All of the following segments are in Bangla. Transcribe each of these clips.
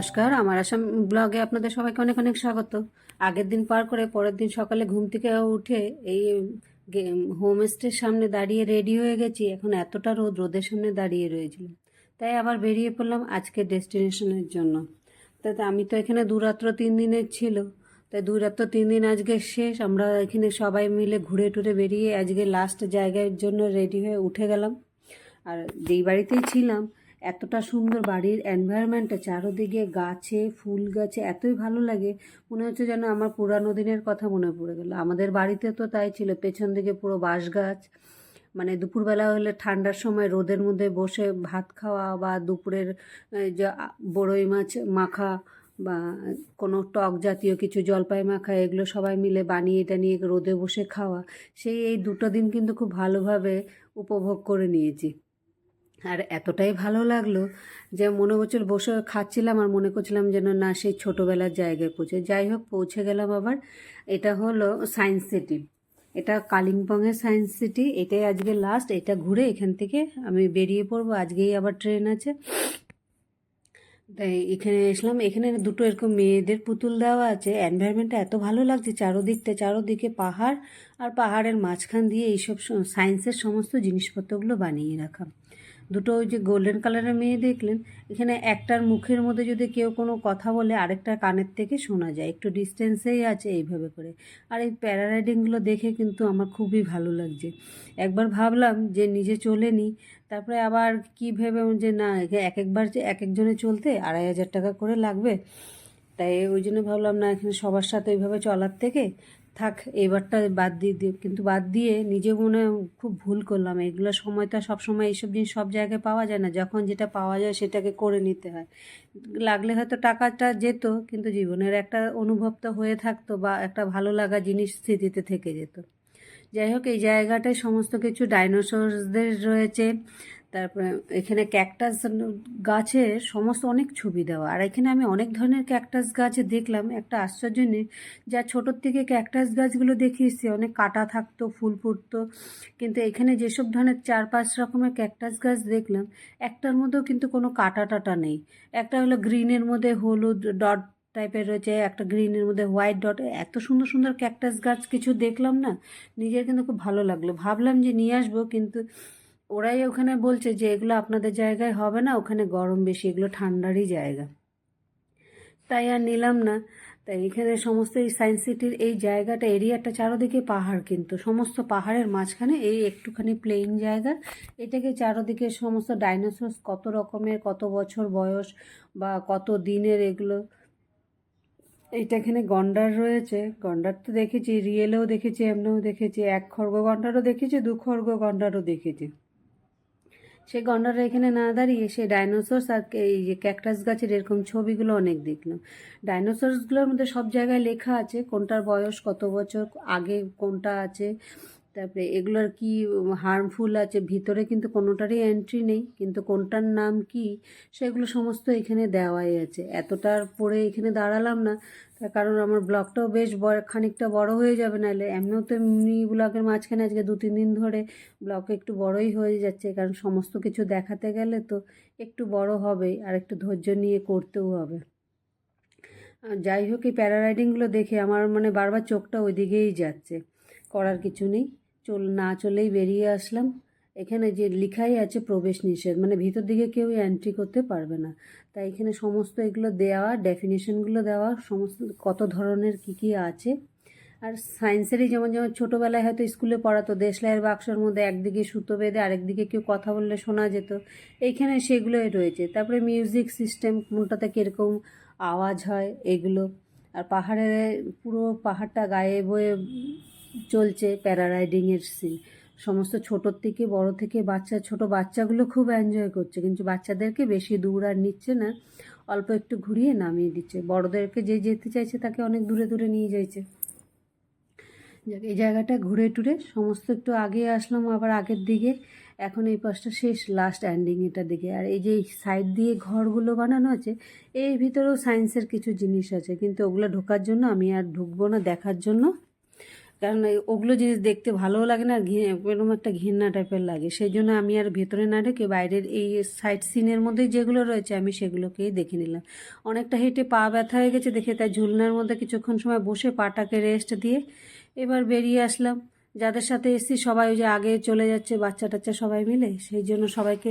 নমস্কার। আমার আসাম ব্লগে আপনাদের সবাইকে অনেক অনেক স্বাগত। আগের দিন পার করে পরের দিন সকালে ঘুম থেকে উঠে এই হোমস্টের সামনে দাঁড়িয়ে রেডি হয়ে গেছি। এখন এতটা রোদ রোদের সামনে দাঁড়িয়ে রয়েছিলাম। তাই আবার বেরিয়ে পড়লাম আজকে ডেস্টিনেশনের জন্য। তাতে আমি তো এখানে দুরাত্র তিন দিনের ছিল। তাই দুরাত্র তিন দিন আজকে শেষ। আমরা এখানে সবাই মিলে ঘুরে টুরে বেরিয়ে আজকে লাস্ট জায়গার জন্য রেডি হয়ে উঠে গেলাম। আর যেই বাড়িতেই ছিলাম এতটা সুন্দর বাড়ির এনভায়রনমেন্টটা চারোদিকে গাছে, ফুল গাছে, এতই ভালো লাগে, মনে হচ্ছে যেন আমার পুরানো দিনের কথা মনে পড়ে গেল। আমাদের বাড়িতে তো তাই ছিল, পেছন দিকে পুরো বাঁশ গাছ মানে দুপুরবেলা হলে ঠান্ডার সময় রোদের মধ্যে বসে ভাত খাওয়া বা দুপুরের যে বড়ই মাছ মাখা বা কোনো টক জাতীয় কিছু জলপাই মাখা, এগুলো সবাই মিলে বানিয়ে টানিয়ে রোদে বসে খাওয়া, সেই এই দুটো দিন কিন্তু খুব ভালোভাবে উপভোগ করে নিয়েছি। আর এতটাই ভালো লাগল যে মনে হচ্ছিল বসে খাচ্ছিলাম আর মনে করছিলাম যেন না সেই ছোটোবেলার জায়গায় পৌঁছে। যাই হোক, পৌঁছে গেলাম আবার। এটা হলো সায়েন্স সিটি এটা কালিম্পংয়ের সায়েন্স সিটি এটাই আজকে লাস্ট এটা ঘুরে এখান থেকে আমি বেরিয়ে পড়ব। আজকেই আবার ট্রেন আছে। তাই এখানে এসলাম। এখানে দুটো এরকম মেয়েদের পুতুল দেওয়া আছে। এনভায়রনমেন্টটা এত ভালো লাগছে চারোদিকটা। চারোদিকে পাহাড় আর পাহাড়ের মাঝখান দিয়ে এইসব সায়েন্সের সমস্ত জিনিসপত্রগুলো বানিয়ে রাখা। দুটো ওই যে গোল্ডেন কালারের মেয়ে দেখলেন, এখানে একটার মুখের মধ্যে যদি কেউ কোনো কথা বলে, আরেকটার কানের থেকে শোনা যায়। একটু ডিস্টেন্সেই আছে এইভাবে করে। আর এই প্যারারাইডিংগুলো দেখে কিন্তু আমার খুবই ভালো লাগছে। একবার ভাবলাম যে নিজে চলে নিই তারপরে আবার কি ভেবে যে না, একে- এক একবার যে এক একজনে চলতে আড়াই হাজার টাকা করে লাগবে। তাই ওই জন্য ভাবলাম না, এখানে সবার সাথে ওইভাবে চলার থেকে থাক, এবারটা বাদ দিয়ে দিই কিন্তু বাদ দিয়ে নিজে মনে খুব ভুল করলাম। এগুলো সময় তো সব সময় এইসব জিনিস সব জায়গায় পাওয়া যায় না। যখন যেটা পাওয়া যায় সেটাকে করে নিতে হয়। লাগলে হয়তো টাকাটা যেত, কিন্তু জীবনের একটা অনুভব তো হয়ে থাকতো বা একটা ভালো লাগা জিনিস স্মৃতিতে থেকে যেত। যাই হোক, এই জায়গাটায় সমস্ত কিছু ডাইনোসরসদের রয়েছে। তারপরে এখানে ক্যাকটাস গাছের সমস্ত অনেক ছবি দেওয়া। আর এখানে আমি অনেক ধরনের ক্যাকটাস গাছ দেখলাম। একটা আশ্চর্য জিনিস, যা ছোটোর থেকে ক্যাকটাস গাছগুলো দেখে এসেছি অনেক কাটা থাকতো, ফুল ফুটতো। কিন্তু এখানে যেসব ধরনের চার পাঁচ রকমের ক্যাকটাস গাছ দেখলাম, একটার মধ্যেও কিন্তু কোনো কাটা টাটা নেই। একটা হলো গ্রিনের মধ্যে হলুদ ডট টাইপের রয়েছে, একটা গ্রিনের মধ্যে হোয়াইট ডট এত সুন্দর সুন্দর ক্যাকটাস গাছ কিছু দেখলাম না, নিজের কিন্তু খুব ভালো লাগল। ভাবলাম যে নিয়ে আসব, কিন্তু ওরাই ওখানে বলছে যে, এগুলো আপনাদের জায়গায় হবে না, ওখানে গরম বেশি, এগুলো ঠান্ডারই জায়গা। তাই আর নিলাম না। তাই এখানে সমস্ত এই সায়েন্স সিটির এই জায়গাটা, এরিয়াটা চারোদিকে পাহাড় কিন্তু। সমস্ত পাহাড়ের মাঝখানে এই একটুখানি প্লেন জায়গা। এটাকে চারোদিকে সমস্ত ডাইনোসরস কত রকমের, কত বছর বয়স বা কত দিনের এগুলো। এইটা এখানে গন্ডার রয়েছে। গন্ডার তো দেখেছি, রিয়েলেও দেখেছি, এমনিও দেখেছি, এক খর্গ গন্ডারও দেখেছি, দু খর্গ গন্ডারও দেখেছি। সেই গন্ডারা এখানে না দাঁড়িয়ে সে ডাইনোসরস আর এই যে ক্যাকটাস গাছের এরকম ছবিগুলো অনেক দেখলাম ডাইনোসরসগুলোর মধ্যে সব জায়গায় লেখা আছে কোনটার বয়স, কত বছর, আগে কোনটা আছে তারপরে এগুলোর কি হার্মফুল আছে? ভিতরে কিন্তু কোনোটারই এন্ট্রি নেই। কিন্তু কোনটার নাম কি? সেগুলো সমস্ত এখানে দেওয়াই আছে। এতটার পরে এখানে দাঁড়ালাম না। তার কারণ আমার ব্লগটাও বেশ বড়, খানিকটা বড় হয়ে যাবে নাহলে। এমনিও তো এমনি ব্লগের মাঝখানে আজকে দু, তিন দিন ধরে ব্লগ একটু বড়ই হয়ে যাচ্ছে। কারণ সমস্ত কিছু দেখাতে গেলে তো একটু বড় হবেই আর একটু ধৈর্য নিয়ে করতেও হবে। যাই হোক, এই প্যারারাইডিংগুলো দেখে আমার মানে বারবার চোখটা ওইদিকেই যাচ্ছে। করার কিছু নেই। চল, না চলেই বেরিয়ে আসলাম। এখানে যে লেখাই আছে প্রবেশ নিষেধ মানে ভিতর দিকে কেউ এন্ট্রি করতে পারবে না। তাই এখানে সমস্ত এগুলো দেওয়া ডেফিনেশনগুলো দেওয়া, সমস্ত কত ধরনের কি কি আছে। আর সায়েন্সেরই যেমন যেমন ছোটোবেলায় হয়তো স্কুলে পড়াতো দেশলাইয়ের বাক্সর মধ্যে একদিকে সুতো বেঁধে আরেকদিকে কেউ কথা বললে শোনা যেত। এইখানে সেগুলোই রয়েছে। তারপরে মিউজিক সিস্টেম কোনটাতে কীরকম আওয়াজ হয়, এগুলো। আর পাহাড়ে পুরো পাহাড়টা গায়ে বয়ে চলছে প্যারারাইডিংয়ের সিন সমস্ত ছোটোর থেকে বড় থেকে বাচ্চা, ছোট বাচ্চাগুলো খুব এনজয় করছে, কিন্তু বাচ্চাদেরকে বেশি দূর আর নিচ্ছে না, অল্প একটু ঘুরিয়ে নামিয়ে দিচ্ছে। বড়দেরকে যে যেতে চাইছে তাকে অনেক দূরে দূরে নিয়ে যাইছে। এই জায়গাটা ঘুরে টুরে সমস্ত একটু আগে আসলাম, আবার আগের দিকে। এখন এই পাশটা শেষ লাস্ট এন্ডিং এটার দিকে। আর এই যে সাইড দিয়ে ঘরগুলো বানানো আছে, এর ভিতরেও সায়েন্সের কিছু জিনিস আছে, কিন্তু ওগুলো ঢোকার জন্য আমি আর ঢুকবো না, দেখার জন্য কারণ ওগুলো জিনিস দেখতে ভালোও লাগে না, আর এরকম একটা ঘৃণা টাইপের লাগে। সেই জন্য আমি আর ভেতরে না ঢুকে বাইরের এই সাইড সিনের মধ্যে যেগুলো রয়েছে আমি সেগুলোকেই দেখে নিলাম। অনেকটা হেঁটে পা ব্যথা হয়ে গেছে দেখে তাই ঝুলনার মধ্যে কিছুক্ষণ সময় বসে পাটাকে রেস্ট দিয়ে এবার বেরিয়ে আসলাম। যাদের সাথে এসেছি সবাই ওই যে আগে চলে যাচ্ছে বাচ্চা টাচ্চা সবাই মিলে সেই জন্য সবাইকে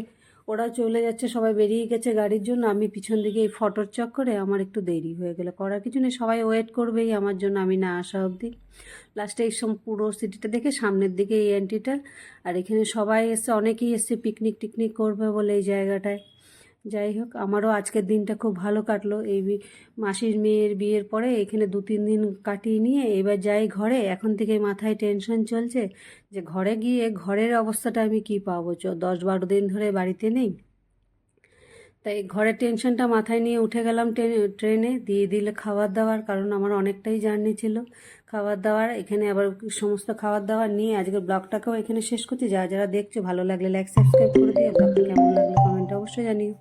ওরা চলে যাচ্ছে, সবাই বেরিয়ে গেছে গাড়ির জন্য। আমি পিছন দিকে এই ফটোর চক্করে আমার একটু দেরি হয়ে গেলো। করার কিছু নেই, সবাই ওয়েট করবেই, আমার জন্য আমি না আসা অবধি। লাস্টে এই সব পুরো সিটিটা দেখে সামনের দিকে এই অ্যান্টিটা আর এখানে সবাই এসছে, অনেকেই এসছে পিকনিক টিকনিক করবে বলে এই জায়গাটায়। যাই হোক, আমারও আজকের দিনটা খুব ভালো কাটলো। এই মাসির মেয়ের বিয়ের পরে এখানে দু, তিন দিন কাটিয়ে নিয়ে এবার যাই ঘরে। এখন থেকে মাথায় টেনশন চলছে যে ঘরে গিয়ে ঘরের অবস্থাটা আমি কি পাবো? চ, দশ বারো দিন ধরে বাড়িতে নেই। তাই ঘরের টেনশনটা মাথায় নিয়ে উঠে গেলাম ট্রেনে ট্রেনে। দিয়ে দিলে খাবার দাবার, কারণ আমার অনেকটাই জার্নি ছিল। খাবার দাবার, এখানে আবার সমস্ত খাবার দাবার নিয়ে আজকের ব্লগটাকেও এখানে শেষ করছি। যারা যারা দেখছ, ভালো লাগলে লাইক সাবস্ক্রাইব করে দিয়ে ব্লগটা কেমন লাগল কমেন্টে অবশ্যই জানিও।